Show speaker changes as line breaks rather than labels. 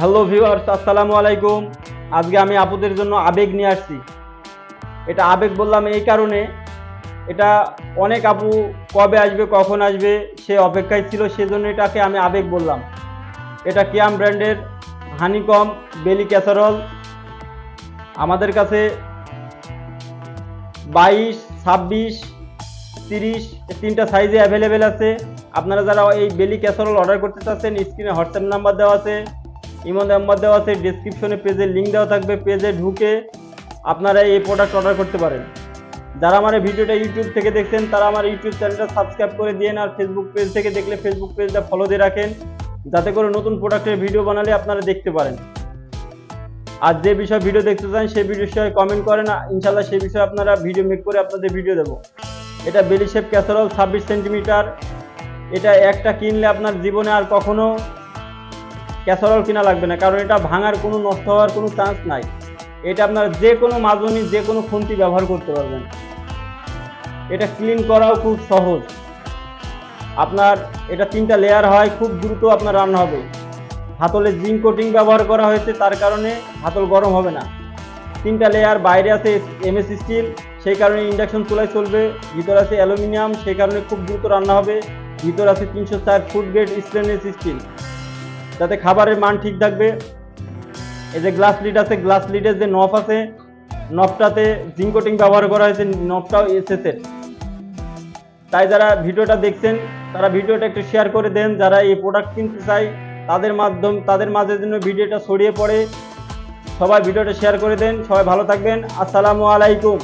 Hello viewers আসসালামু আলাইকুম। আজকে আমি আপুদের জন্য আবেগ নিয়ে আসছি। এটা আবেগ বললাম এই কারণে। এটা অনেক আপু কবে আসবে, কখন আসবে, সে অপেক্ষায় ছিল, সেজন্য এটাকে আমি আবেগ বললাম। এটা কিয়াম ব্র্যান্ডের হানিকম বেলি ক্যাসারল আমাদের কাছে বাইশ, ছাব্বিশ, তিরিশ তিনটা সাইজে অ্যাভেলেবেল আছে। আপনারা যারা এই বেলি ক্যাসারল অর্ডার করতে চাচ্ছেন স্ক্রিনে হোয়াটসঅ্যাপ নাম্বার দেওয়া আছে। ইমো নাম্বার দেওয়া আছে ডিসক্রিপশনে পেজের লিঙ্ক দেওয়া থাকবে পেজে ঢুকে আপনারা এই প্রোডাক্ট অর্ডার করতে পারেন। যারা আমার ভিডিওটা ইউটিউব থেকে দেখছেন, তারা আমার ইউটিউব চ্যানেলটা সাবস্ক্রাইব করে দিন আর ফেসবুক পেজ থেকে দেখলে ফেসবুক পেজটা ফলো দিয়ে রাখেন, যাতে করে নতুন প্রোডাক্টের ভিডিও বানালে আপনারা দেখতে পারেন। আর যে বিষয়ে ভিডিও দেখতে চান সেই বিষয়ে কমেন্ট করেন ইনশাল্লাহ সেই বিষয়ে আপনারা ভিডিও মেক করে আপনাদের ভিডিও দেবো। এটা বেলি শেপ ক্যাসারল ছাব্বিশ সেন্টিমিটার এটা একটা কিনলে আপনার জীবনে আর কখনো ক্যাসারল কিনা লাগবে না, কারণ এটা ভাঙার কোনো নষ্ট হওয়ার কোনো চান্স নাই। এটা আপনার যে কোনো মাজনি, যে কোনো খুন্তি ব্যবহার করতে পারবেন। এটা ক্লিন করাও খুব সহজ। আপনার এটা তিনটা লেয়ার হয়, খুব দ্রুত আপনার রান্না হবে। হাতলে জিঙ্ক কোটিং ব্যবহার করা হয়েছে, তার কারণে হাতল গরম হবে না। তিনটা লেয়ার বাইরে আছে এমএস স্টিল সেই কারণে ইন্ডাকশন চুলায় চলবে। ভিতর আছে অ্যালুমিনিয়াম সেই কারণে খুব দ্রুত রান্না হবে। ভিতর আছে তিনশো চার ফুট গ্রেড স্টেনলেস স্টিল যাতে খাবারের মান ঠিক থাকবে। এই যে গ্লাস লিড আছে গ্লাস লিডের যে নফ আছে নফটাতে জিঙ্কোটিং ব্যবহার করা হয়েছে নফটাও এসেছে তাই যারা ভিডিওটা দেখছেন, তারা ভিডিওটা একটু শেয়ার করে দেন। যারা এই প্রোডাক্ট কিনতে চায়, তাদের মাধ্যম, তাদের মাঝে জন্য ভিডিওটা ছড়িয়ে পড়ে, সবাই ভিডিওটা শেয়ার করে দেন। সবাই ভালো থাকবেন। আসসালামু আলাইকুম।